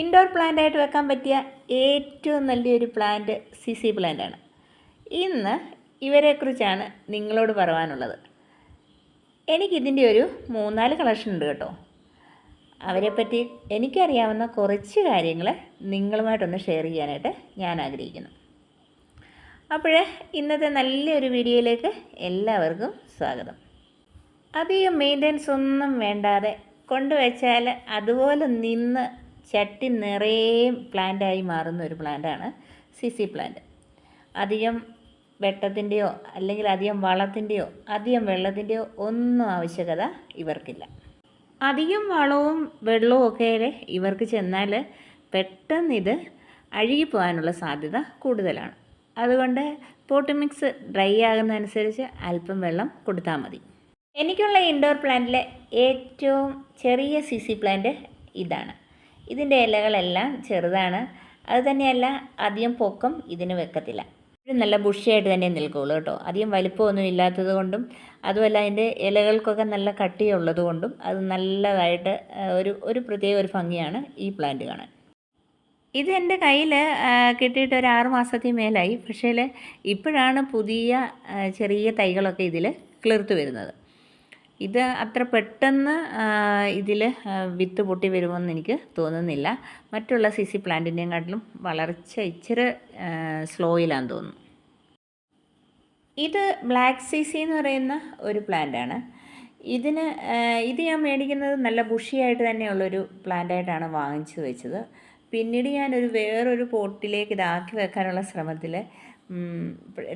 Indoor പ്ലാന്റായിട്ട് വെക്കാൻ പറ്റിയ ഏറ്റവും നല്ലൊരു പ്ലാന്റ് സി സി പ്ലാന്റാണ് ഇന്ന് ഇവരെക്കുറിച്ചാണ് നിങ്ങളോട് പറയാനുള്ളത്. എനിക്കിതിന്റെ ഒരു മൂന്നാൽ കളക്ഷൻ ഉണ്ട് കേട്ടോ. അവരെപ്പറ്റി എനിക്കറിയാവുന്ന കുറച്ച് കാര്യങ്ങൾ നിങ്ങളുമായിട്ടൊന്ന് ഷെയർ ചെയ്യാനായിട്ട് ഞാൻ ആഗ്രഹിക്കുന്നു. അപ്പോൾ ഇന്നത്തെ നല്ലൊരു വീഡിയോയിലേക്ക് എല്ലാവർക്കും സ്വാഗതം. അധികം മെയിന്റെനൻസ് ഒന്നും വേണ്ടാതെ കൊണ്ടുവച്ചാൽ അതുപോലെ നിന്ന് ചട്ടി നിറയെ പ്ലാന്റായി മാറുന്ന ഒരു പ്ലാന്റാണ് സി സി പ്ലാന്റ് അധികം വെട്ടത്തിന്റെയോ അല്ലെങ്കിൽ അധികം വളത്തിന്റെയോ അധികം വെള്ളത്തിന്റെയോ ഒന്നും ആവശ്യകത ഇവർക്കില്ല. അധികം വളവും വെള്ളവും ഒക്കെ ഇവർക്ക് ചെന്നാൽ പെട്ടെന്ന് ഇത് അഴുകിപ്പോകാനുള്ള സാധ്യത കൂടുതലാണ്. അതുകൊണ്ട് പോട്ട് മിക്സ് ഡ്രൈ ആകുന്നതനുസരിച്ച് അല്പം വെള്ളം കൊടുത്താൽ മതി. എനിക്കുള്ള ഇൻഡോർ പ്ലാന്റിലെ ഏറ്റവും ചെറിയ സി സി പ്ലാന്റ് ഇതാണ്. ഇതിന്റെ ഇലകളെല്ലാം ചെറുതാണ്. അത് തന്നെയല്ല അധികം പൊക്കം ഇതിന് വെക്കത്തില്ല. നല്ല ബുഷിയായിട്ട് തന്നെ നിൽക്കുകയുള്ളൂ കേട്ടോ. അധികം വലിപ്പമൊന്നും ഇല്ലാത്തത് കൊണ്ടും അതുമല്ല അതിന്റെ ഇലകൾക്കൊക്കെ നല്ല കട്ടിയുള്ളത് കൊണ്ടും അത് നല്ലതായിട്ട് ഒരു ഒരു പ്രത്യേക ഒരു ഭംഗിയാണ് ഈ പ്ലാന്റ് കാണാൻ. ഇത് എന്റെ കയ്യിൽ കിട്ടിയിട്ട് ഒരു ആറ് മാസത്തിൽ മേലായി. പക്ഷേ ഇപ്പോഴാണ് പുതിയ ചെറിയ തൈകളൊക്കെ ഇതിൽ കിളിർത്ത് വരുന്നത്. ഇത് അത്ര പെട്ടെന്ന് ഇതിൽ വിത്ത് പൊട്ടി വരുമെന്ന് എനിക്ക് തോന്നുന്നില്ല. മറ്റുള്ള സി സി പ്ലാന്റിന്റെയും കാട്ടിലും വളർച്ച ഇച്ചിരി സ്ലോയിലാന്ന് തോന്നുന്നു. ഇത് ബ്ലാക്ക് സി സി എന്ന് പറയുന്ന ഒരു പ്ലാന്റാണ്. ഇതിന് ഇത് ഞാൻ മേടിക്കുന്നത് നല്ല ബുഷിയായിട്ട് തന്നെയുള്ളൊരു പ്ലാന്റായിട്ടാണ് വാങ്ങിച്ചു വെച്ചത്. പിന്നീട് ഞാനൊരു വേറൊരു പോട്ടിലേക്ക് ഇതാക്കി വെക്കാനുള്ള ശ്രമത്തിൽ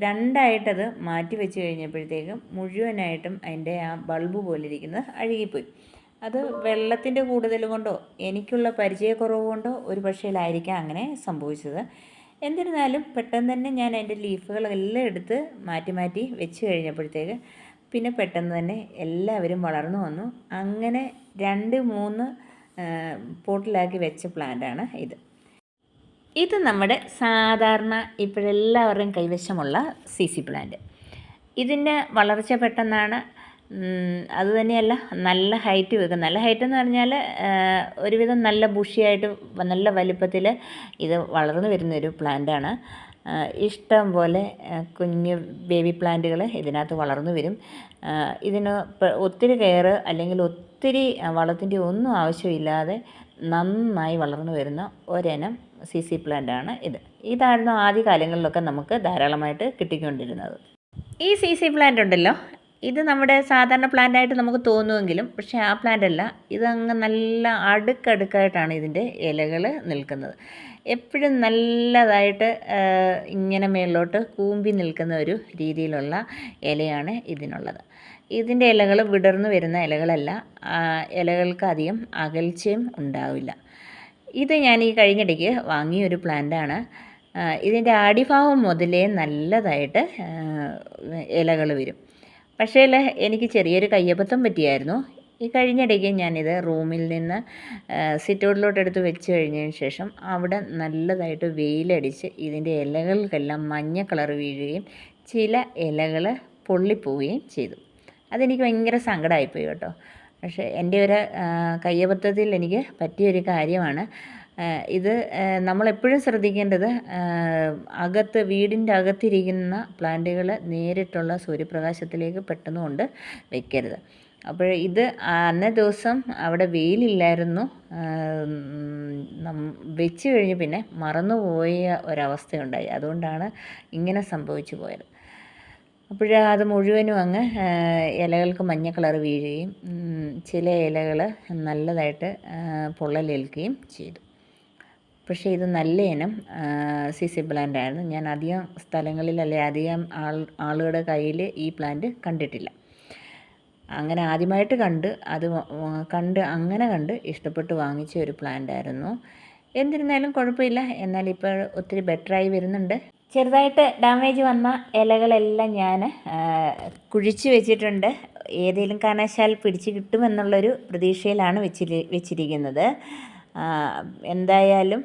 രണ്ടായിട്ടത് മാറ്റി വെച്ച് കഴിഞ്ഞപ്പോഴത്തേക്കും മുഴുവനായിട്ടും അതിന്റെ ആ ബൾബ് പോലെ ഇരിക്കുന്നത് അഴുകിപ്പോയി. അത് വെള്ളത്തിന്റെ കൂടുതൽ കൊണ്ടോ എനിക്കുള്ള പരിചയക്കുറവ് കൊണ്ടോ ഒരു പക്ഷേലായിരിക്കാം അങ്ങനെ സംഭവിച്ചത്. എന്നിരുന്നാലും പെട്ടെന്ന് തന്നെ ഞാൻ അതിന്റെ ലീഫുകളെല്ലാം എടുത്ത് മാറ്റി മാറ്റി വെച്ച് കഴിഞ്ഞപ്പോഴത്തേക്ക് പിന്നെ പെട്ടെന്ന് തന്നെ എല്ലാവരും വളർന്നു വന്നു. അങ്ങനെ രണ്ട് മൂന്ന് പോട്ടിലാക്കി വെച്ച പ്ലാന്റാണ് ഇത്. ഇത് നമ്മുടെ സാധാരണ ഇപ്പോഴെല്ലാവരുടെയും കൈവശമുള്ള സി സി പ്ലാന്റ്. ഇതിന്റെ വളർച്ച പെട്ടെന്നാണ് അതുതന്നെയല്ല നല്ല ഹൈറ്റ് വെക്കും. നല്ല ഹൈറ്റ് എന്ന് പറഞ്ഞാൽ ഒരുവിധം നല്ല ബുഷിയായിട്ട് നല്ല വലിപ്പത്തിൽ ഇത് വളർന്നു വരുന്നൊരു പ്ലാന്റാണ്. ഇഷ്ടം പോലെ കുഞ്ഞ് ബേബി പ്ലാന്റുകൾ ഇതിനകത്ത് വളർന്നു വരും. ഇതിന് ഒത്തിരി കെയർ അല്ലെങ്കിൽ ഒത്തിരി വളത്തിന്റെ ഒന്നും ആവശ്യമില്ലാതെ നന്നായി വളർന്നു വരുന്ന ഒരിനം സി സി പ്ലാന്റാണ് ഇത്. ഇതായിരുന്നു ആദ്യ കാലങ്ങളിലൊക്കെ നമുക്ക് ധാരാളമായിട്ട് കിട്ടിക്കൊണ്ടിരുന്നത്. ഈ സി സി പ്ലാന്റ് ഉണ്ടല്ലോ ഇത് നമ്മുടെ സാധാരണ പ്ലാന്റായിട്ട് നമുക്ക് തോന്നുമെങ്കിലും പക്ഷേ ആ പ്ലാന്റ് അല്ല. ഇതങ്ങ് നല്ല അടുക്കടുക്കായിട്ടാണ് ഇതിന്റെ ഇലകൾ നിൽക്കുന്നത്. എപ്പോഴും നല്ലതായിട്ട് ഇങ്ങനെ മേളിലോട്ട് കൂമ്പി നിൽക്കുന്ന ഒരു രീതിയിലുള്ള ഇലയാണ് ഇതിനുള്ളത്. ഇതിന്റെ ഇലകൾ വിടർന്നു വരുന്ന ഇലകളല്ല ഇലകൾക്ക് അധികം അകൽച്ചയും ഉണ്ടാവില്ല. ഇത് ഞാൻ ഈ കഴിഞ്ഞിടയ്ക്ക് വാങ്ങിയ ഒരു പ്ലാന്റാണ് ഇതിന്റെ അടിഭാഗം മുതലേ നല്ലതായിട്ട് ഇലകൾ വരും. പക്ഷേ എനിക്ക് ചെറിയൊരു കയ്യബദ്ധം പറ്റിയായിരുന്നു. ഈ കഴിഞ്ഞിടയ്ക്ക് ഞാനിത് റൂമിൽ നിന്ന് സിറ്റൗട്ടിലോട്ട് എടുത്ത് വെച്ച് കഴിഞ്ഞതിന് ശേഷം അവിടെ നല്ലതായിട്ട് വെയിലടിച്ച് ഇതിന്റെ ഇലകൾക്കെല്ലാം മഞ്ഞ കളർ വീഴുകയും ചില ഇലകൾ പൊള്ളിപ്പോവുകയും ചെയ്തു. അതെനിക്ക് ഭയങ്കര സങ്കടമായിപ്പോയി കേട്ടോ. പക്ഷേ എന്റെ ഒരു കയ്യബദ്ധത്തിൽ എനിക്ക് പറ്റിയൊരു കാര്യമാണ്. ഇത് നമ്മളെപ്പോഴും ശ്രദ്ധിക്കേണ്ടത് അകത്ത് വീടിന്റെ അകത്തിരിക്കുന്ന പ്ലാന്റുകൾ നേരിട്ടുള്ള സൂര്യപ്രകാശത്തിലേക്ക് പെട്ടെന്ന് കൊണ്ട് വെക്കരുത്. അപ്പോൾ ഇത് അന്നേ ദിവസം അവിടെ വെയിലില്ലായിരുന്നു. വെച്ച് കഴിഞ്ഞ് പിന്നെ മറന്നുപോയ ഒരവസ്ഥയുണ്ടായി. അതുകൊണ്ടാണ് ഇങ്ങനെ സംഭവിച്ചു പോയത്. അപ്പോൾ അത് മുഴുവനും അങ്ങ് ഇലകൾക്ക് മഞ്ഞ കളർ വീഴുകയും ചില ഇലകൾ നല്ലതായിട്ട് പൊള്ളലേൽക്കുകയും ചെയ്തു. പക്ഷേ ഇത് നല്ല ഇനം സി സി പ്ലാന്റ് ആയിരുന്നു. ഞാൻ അധികം സ്ഥലങ്ങളിൽ അല്ലെ അധികം ആൾ ആളുകളുടെ കയ്യിൽ ഈ പ്ലാന്റ് കണ്ടിട്ടില്ല. അങ്ങനെ ആദ്യമായിട്ട് കണ്ട് അത് കണ്ട് അങ്ങനെ കണ്ട് ഇഷ്ടപ്പെട്ട് വാങ്ങിച്ച ഒരു പ്ലാന്റ് ആയിരുന്നു. എന്നിരുന്നാലും കുഴപ്പമില്ല. എന്നാൽ ഇപ്പോൾ ഒത്തിരി ബെറ്ററായി വരുന്നുണ്ട്. ചെറുതായിട്ട് ഡാമേജ് വന്ന ഇലകളെല്ലാം ഞാൻ കുഴിച്ച് വെച്ചിട്ടുണ്ട്. ഏതെങ്കിലും കാരണവശാൽ പിടിച്ച് കിട്ടുമെന്നുള്ളൊരു പ്രതീക്ഷയിലാണ് വെച്ചിരി വെച്ചിരിക്കുന്നത്. എന്തായാലും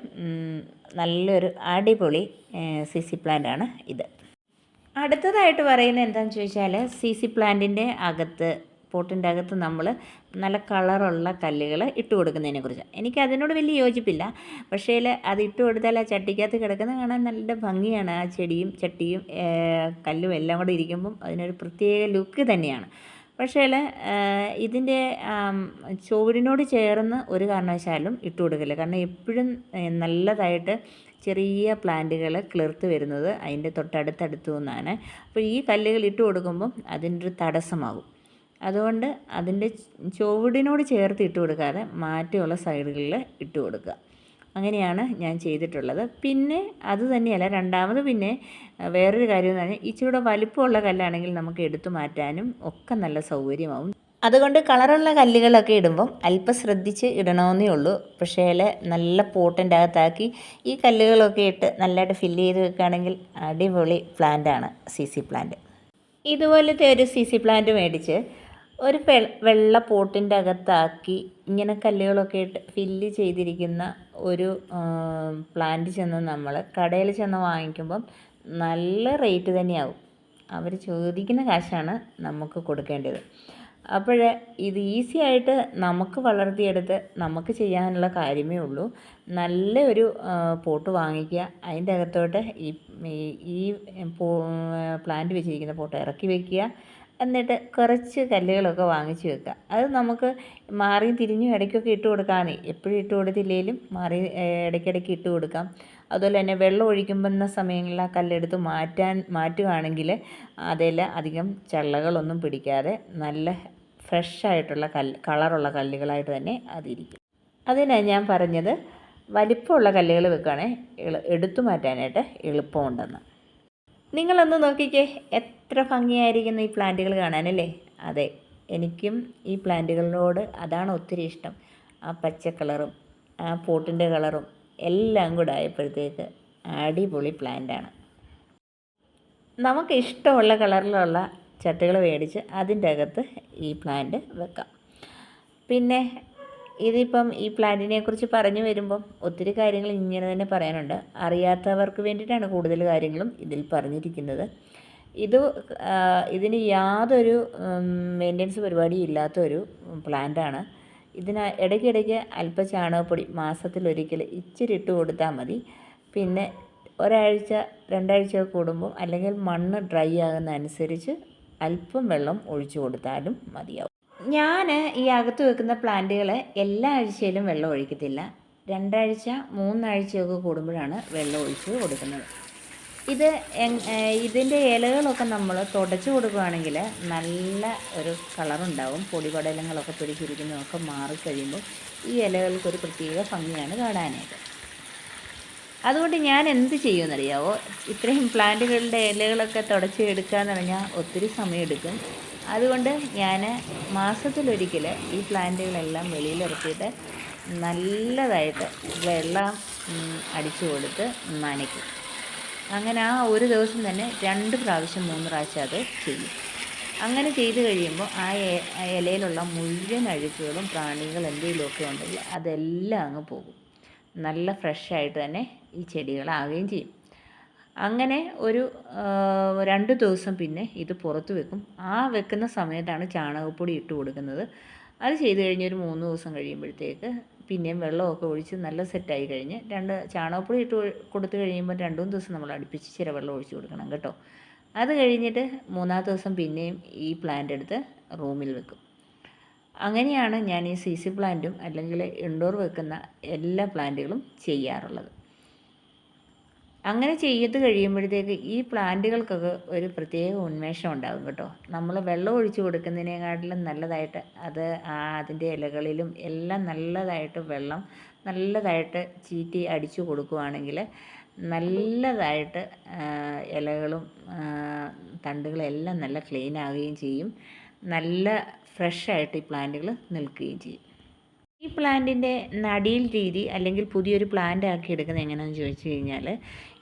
നല്ലൊരു അടിപൊളി സി സി പ്ലാന്റാണ് ഇത്. അടുത്തതായിട്ട് പറയുന്നത് എന്താണെന്ന് ചോദിച്ചാൽ സി സി പ്ലാന്റിന്റെ അകത്ത് പോട്ടിന്റെ അകത്ത് നമ്മൾ നല്ല കളറുള്ള കല്ലുകൾ ഇട്ട് കൊടുക്കുന്നതിനെ കുറിച്ച് എനിക്ക് അതിനോട് വലിയ യോജിപ്പില്ല. പക്ഷേ അത് ഇട്ട് കൊടുത്താൽ ആ ചട്ടിക്കകത്ത് കിടക്കുന്നത് കാണാൻ നല്ല ഭംഗിയാണ്. ആ ചെടിയും ചട്ടിയും കല്ലും എല്ലാം കൂടെ ഇരിക്കുമ്പം അതിനൊരു പ്രത്യേക ലുക്ക് തന്നെയാണ്. പക്ഷേ ഇതിന്റെ ആം, ചേർന്ന് ഒരു കാരണവശാലും ഇട്ട് കൊടുക്കില്ല. കാരണം എപ്പോഴും നല്ലതായിട്ട് ചെറിയ പ്ലാന്റുകൾ കിളിർത്ത് വരുന്നത് അതിന്റെ തൊട്ടടുത്തടുത്തു നിന്നാണ്. അപ്പോൾ ഈ കല്ലുകൾ ഇട്ട് കൊടുക്കുമ്പം അതിന്റെ ഒരു തടസ്സമാകും. അതുകൊണ്ട് അതിന്റെ ചുവടിനോട് ചേർത്ത് ഇട്ട് കൊടുക്കാതെ മാറ്റിയുള്ള സൈഡുകളിൽ ഇട്ട് കൊടുക്കുക. അങ്ങനെയാണ് ഞാൻ ചെയ്തിട്ടുള്ളത്. പിന്നെ അത് തന്നെയല്ല രണ്ടാമത് പിന്നെ വേറൊരു കാര്യം എന്ന് പറഞ്ഞാൽ ഇച്ചിരൂടെ വലിപ്പമുള്ള കല്ലാണെങ്കിൽ നമുക്ക് എടുത്തു മാറ്റാനും ഒക്കെ നല്ല സൗകര്യമാവും. അതുകൊണ്ട് കളറുള്ള കല്ലുകളൊക്കെ ഇടുമ്പം അല്പം ശ്രദ്ധിച്ച് ഇടണമെന്നേ ഉള്ളൂ. പക്ഷേ നല്ല പോട്ടിന്റെ അകത്താക്കി ഈ കല്ലുകളൊക്കെ ഇട്ട് നല്ലതായിട്ട് ഫില്ല് ചെയ്ത് വെക്കുകയാണെങ്കിൽ അടിപൊളി പ്ലാന്റാണ് സി സി പ്ലാന്റ്. ഇതുപോലത്തെ ഒരു സി സി പ്ലാന്റ് മേടിച്ച് ഒരു വെള്ള പോട്ടിന്റെ അകത്താക്കി ഇങ്ങനെ കല്ലുകളൊക്കെ ഇട്ട് ഫില്ല് ചെയ്തിരിക്കുന്ന ഒരു പ്ലാന്റ് ചെന്ന് നമ്മൾ കടയിൽ ചെന്ന് വാങ്ങിക്കുമ്പം നല്ല റേറ്റ് തന്നെയാവും. അവർ ചോദിക്കുന്ന കാശാണ് നമുക്ക് കൊടുക്കേണ്ടത്. അപ്പോൾ ഇത് ഈസി ആയിട്ട് നമുക്ക് വളർത്തിയെടുത്ത് നമുക്ക് ചെയ്യാനുള്ള കാര്യമേ ഉള്ളൂ. നല്ല ഒരു പോട്ട് വാങ്ങിക്കുക. അതിന്റെ അകത്തോട്ട് ഈ- ഈ പ്ലാന്റ് വെച്ചിരിക്കുന്ന പോട്ട് ഇറക്കി വെക്കുക. എന്നിട്ട് കുറച്ച് കല്ലുകളൊക്കെ വാങ്ങിച്ച് വെക്കുക. അത് നമുക്ക് മാറിയും തിരിഞ്ഞും ഇടയ്ക്കൊക്കെ ഇട്ട് കൊടുക്കാമെന്നേ എപ്പോഴും ഇട്ട് കൊടുത്തില്ലെങ്കിലും മാറി ഇടയ്ക്കിടയ്ക്ക് ഇട്ട് കൊടുക്കാം. അതുപോലെ തന്നെ വെള്ളം ഒഴിക്കുമ്പോൾ സമയങ്ങളിൽ ആ കല്ലെടുത്ത് മാറ്റാൻ മാറ്റുകയാണെങ്കിൽ അതിൽ അധികം ചള്ളകളൊന്നും പിടിക്കാതെ നല്ല ഫ്രഷ് ആയിട്ടുള്ള കല്ല് കളറുള്ള കല്ലുകളായിട്ട് തന്നെ അതിരിക്കും. അതിനാണ് ഞാൻ പറഞ്ഞത് വലിപ്പമുള്ള കല്ലുകൾ വെക്കുകയാണെങ്കിൽ എടുത്തു മാറ്റാനായിട്ട് എളുപ്പമുണ്ടെന്ന്. നിങ്ങളൊന്ന് നോക്കിക്കേ എത്ര ഭംഗിയായിരിക്കുന്നു ഈ പ്ലാന്റുകൾ കാണാനല്ലേ? അതെ എനിക്കും ഈ പ്ലാന്റുകളോട് അതാണ് ഒത്തിരി ഇഷ്ടം. ആ പച്ച കളറും ആ പോട്ടിന്റെ കളറും എല്ലാം കൂടെ ആയപ്പോഴത്തേക്ക് അടിപൊളി പ്ലാന്റാണ്. നമുക്ക് ഇഷ്ടമുള്ള കളറിലുള്ള ചട്ടികൾ മേടിച്ച് അതിന്റെ അകത്ത് ഈ പ്ലാന്റ് വെക്കാം. പിന്നെ ഇതിപ്പം ഈ പ്ലാന്റിനെ കുറിച്ച് പറഞ്ഞു വരുമ്പം ഒത്തിരി കാര്യങ്ങൾ ഇങ്ങനെ തന്നെ പറയാനുണ്ട്. അറിയാത്തവർക്ക് വേണ്ടിയിട്ടാണ് കൂടുതൽ കാര്യങ്ങളും ഇതിൽ പറഞ്ഞിരിക്കുന്നത്. ഇത് ഇതിന് യാതൊരു മെയിന്റെനൻസ് പരിപാടിയും ഇല്ലാത്ത ഒരു പ്ലാന്റാണ്. ഇതിന് ഇടയ്ക്കിടയ്ക്ക് അല്പ ചാണകപ്പൊടി മാസത്തിലൊരിക്കൽ ഇച്ചിരി ഇട്ട് കൊടുത്താൽ മതി. പിന്നെ ഒരാഴ്ച രണ്ടാഴ്ച കൂടുമ്പോൾ അല്ലെങ്കിൽ മണ്ണ് ഡ്രൈ ആകുന്ന അനുസരിച്ച് അല്പം വെള്ളം ഒഴിച്ചു കൊടുത്താലും മതിയാവും. ഞാൻ ഈ അകത്ത് വെക്കുന്ന പ്ലാന്റുകൾ എല്ലാ ആഴ്ചയിലും വെള്ളം ഒഴിക്കത്തില്ല. രണ്ടാഴ്ച മൂന്നാഴ്ചയൊക്കെ കൂടുമ്പോഴാണ് വെള്ളം ഒഴിച്ച് കൊടുക്കുന്നത്. ഇത് ഇതിന്റെ ഇലകളൊക്കെ നമ്മൾ തുടച്ച് കൊടുക്കുകയാണെങ്കിൽ നല്ല ഒരു കളറുണ്ടാവും. പൊടിപടലങ്ങളൊക്കെ പിടിച്ചിരിക്കുന്നതൊക്കെ മാറിക്കഴിയുമ്പോൾ ഈ ഇലകൾക്കൊരു പ്രത്യേക ഭംഗിയാണ് കാണാനായിട്ട്. അതുകൊണ്ട് ഞാൻ എന്ത് ചെയ്യുമെന്നറിയാവോ? ഇത്രയും പ്ലാന്റുകളുടെ ഇലകളൊക്കെ തുടച്ച് എടുക്കുക എന്ന് പറഞ്ഞാൽ ഒത്തിരി സമയമെടുക്കും. അതുകൊണ്ട് ഞാൻ മാസത്തിലൊരിക്കൽ ഈ പ്ലാന്റുകളെല്ലാം വെളിയിലിറക്കിയിട്ട് നല്ലതായിട്ട് വെള്ളം അടിച്ചു കൊടുത്ത് നനയ്ക്കും. അങ്ങനെ ആ ഒരു ദിവസം തന്നെ രണ്ട് പ്രാവശ്യം മൂന്ന് പ്രാവശ്യം അത് ചെയ്യും. അങ്ങനെ ചെയ്ത് കഴിയുമ്പോൾ ആ ഇലയിലുള്ള മുഴുവൻ അഴുക്കുകളും പ്രാണികൾ എന്തെങ്കിലുമൊക്കെ ഉണ്ടെങ്കിൽ അതെല്ലാം അങ്ങ് പോകും. നല്ല ഫ്രഷായിട്ട് തന്നെ ഈ ചെടികളാവുകയും ചെയ്യും. അങ്ങനെ ഒരു രണ്ട് ദിവസം പിന്നെ ഇത് പുറത്ത് വെക്കും. ആ വെക്കുന്ന സമയത്താണ് ചാണകപ്പൊടി ഇട്ട് കൊടുക്കുന്നത്. അത് ചെയ്ത് കഴിഞ്ഞ് ഒരു മൂന്ന് ദിവസം കഴിയുമ്പോഴത്തേക്ക് പിന്നെയും വെള്ളമൊക്കെ ഒഴിച്ച് നല്ല സെറ്റായി കഴിഞ്ഞ് രണ്ട് ചാണകപ്പൊടി ഇട്ട് കൊടുത്തു കഴിയുമ്പോൾ രണ്ട് മൂന്ന് ദിവസം നമ്മൾ അടുപ്പിച്ച് ചില വെള്ളം ഒഴിച്ച് കൊടുക്കണം കേട്ടോ. അത് കഴിഞ്ഞിട്ട് മൂന്നാമത്തെ ദിവസം പിന്നെയും ഈ പ്ലാന്റ് എടുത്ത് റൂമിൽ വെക്കും. അങ്ങനെയാണ് ഞാൻ ഈ സി സി പ്ലാന്റും അല്ലെങ്കിൽ ഇൻഡോർ വെക്കുന്ന എല്ലാ പ്ലാന്റുകളും ചെയ്യാറുള്ളത്. അങ്ങനെ ചെയ്ത് കഴിയുമ്പോഴത്തേക്ക് ഈ പ്ലാന്റുകൾക്കൊക്കെ ഒരു പ്രത്യേക ഉന്മേഷം ഉണ്ടാകും കേട്ടോ. നമ്മൾ വെള്ളം ഒഴിച്ച് കൊടുക്കുന്നതിനേക്കാട്ടിലും നല്ലതായിട്ട് അത് അതിന്റെ ഇലകളിലും എല്ലാം നല്ലതായിട്ട് വെള്ളം നല്ലതായിട്ട് ചീറ്റി അടിച്ചു കൊടുക്കുകയാണെങ്കിൽ നല്ലതായിട്ട് ഇലകളും തണ്ടുകളും എല്ലാം നല്ല ക്ലീൻ ആവുകയും ചെയ്യും. നല്ല ഫ്രഷായിട്ട് ഈ പ്ലാന്റുകൾ നിൽക്കുകയും ചെയ്യും. ഈ പ്ലാന്റിന്റെ നടീൽ രീതി അല്ലെങ്കിൽ പുതിയൊരു പ്ലാന്റ് ആക്കി എടുക്കുന്നത് എങ്ങനെയാണെന്ന് ചോദിച്ചു കഴിഞ്ഞാൽ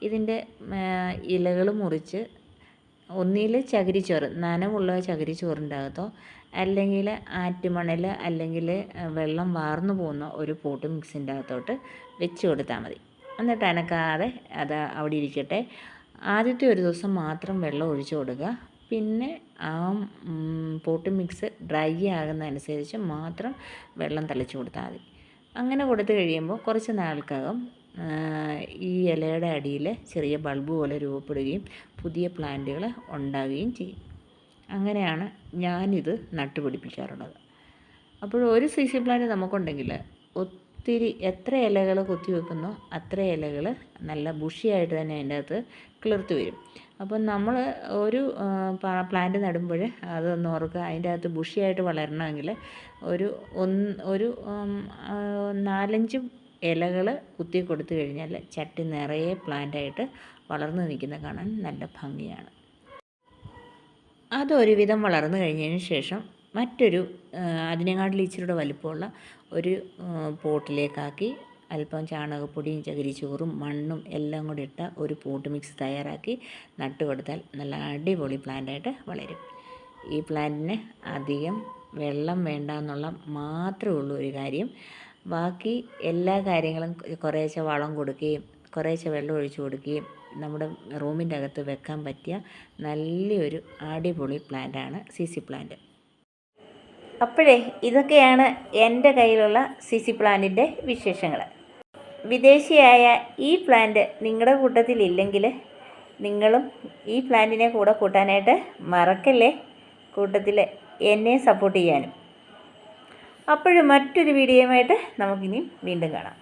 ഇതിന്റെ ഇലകൾ മുറിച്ച് ഒന്നിൽ ചകിരിച്ചോറ് നനവുള്ള ചകിരിച്ചോറിന്റെ അല്ലെങ്കിൽ ആറ്റുമണൽ അല്ലെങ്കിൽ വെള്ളം വാർന്നു പോകുന്ന ഒരു പോട്ട് മിക്സിന്റെ അകത്തോട്ട് വെച്ച് കൊടുത്താൽ മതി. എന്നിട്ട് അനക്കാതെ അത് അവിടെ ഇരിക്കട്ടെ. ആദ്യത്തെ ഒരു ദിവസം മാത്രം വെള്ളം ഒഴിച്ചു കൊടുക്കുക. പിന്നെ ആ പോട്ട് മിക്സ് ഡ്രൈ ആകുന്നതനുസരിച്ച് മാത്രം വെള്ളം തളിച്ച് കൊടുത്താൽ മതി. അങ്ങനെ കൊടുത്തു കഴിയുമ്പോൾ കുറച്ച് നാൾക്കകം ഈ ഇലയുടെ അടിയിൽ ചെറിയ ബൾബ് പോലെ രൂപപ്പെടുകയും പുതിയ പ്ലാന്റുകൾ ഉണ്ടാവുകയും ചെയ്യും. അങ്ങനെയാണ് ഞാനിത് നട്ടുപിടിപ്പിക്കാറുള്ളത്. അപ്പോൾ ഒരു സി സി പ്ലാന്റ് നമുക്കുണ്ടെങ്കിൽ ഒത്തിരി എത്ര ഇലകൾ കൊത്തി വെക്കുന്നോ അത്ര ഇലകൾ നല്ല ബുഷിയായിട്ട് തന്നെ അതിന്റെ അകത്ത് കിളിർത്ത് വരും. അപ്പം നമ്മൾ ഒരു പ്ലാന്റ് നടുമ്പോൾ അതൊന്ന് ഓർക്കുക അതിന്റെ അകത്ത് ബുഷിയായിട്ട് വളരണമെങ്കിൽ ഒരു ഒന്ന് ഒരു നാലഞ്ച് ഇലകൾ കുത്തി കൊടുത്തു കഴിഞ്ഞാൽ ചട്ടി നിറയെ പ്ലാന്റായിട്ട് വളർന്നു നിൽക്കുന്ന കാണാൻ നല്ല ഭംഗിയാണ്. അതൊരുവിധം വളർന്നു കഴിഞ്ഞതിന് ശേഷം മറ്റൊരു അതിനെക്കാട്ടിൽ ഇച്ചിരിയുടെ വലിപ്പമുള്ള ഒരു പോട്ടിലേക്കാക്കി അല്പം ചാണകപ്പൊടിയും ചകിരിച്ചോറും മണ്ണും എല്ലാം കൂടി ഇട്ട ഒരു പോട്ട് മിക്സ് തയ്യാറാക്കി നട്ടു കൊടുത്താൽ നല്ല അടിപൊളി പ്ലാന്റായിട്ട് വളരും. ഈ പ്ലാന്റിന് അധികം വെള്ളം വേണ്ട എന്നുള്ള മാത്രമേ ഉള്ളൂ ഒരു കാര്യം. ബാക്കി എല്ലാ കാര്യങ്ങളും കുറേശ്ശെ വളം കൊടുക്കുകയും കുറേശ്ശെ വെള്ളം ഒഴിച്ചു കൊടുക്കുകയും നമ്മുടെ റൂമിന്റെ അകത്ത് വെക്കാൻ പറ്റിയ നല്ലൊരു അടിപൊളി പ്ലാന്റാണ് സി സി പ്ലാന്റ് അപ്പോഴേ ഇതൊക്കെയാണ് എന്റെ കയ്യിലുള്ള സി സി പ്ലാന്റിന്റെ വിശേഷങ്ങൾ. വിദേശിയായ ഈ പ്ലാന്റ് നിങ്ങളുടെ കൂട്ടത്തിലില്ലെങ്കിൽ നിങ്ങളും ഈ പ്ലാന്റിനെ കൂടെ കൂട്ടാനായിട്ട് മറക്കല്ലേ? കൂട്ടത്തിൽ എന്നെ സപ്പോർട്ട് ചെയ്യാനും. അപ്പോഴും മറ്റൊരു വീഡിയോയുമായിട്ട് നമുക്കിനി വീണ്ടും കാണാം.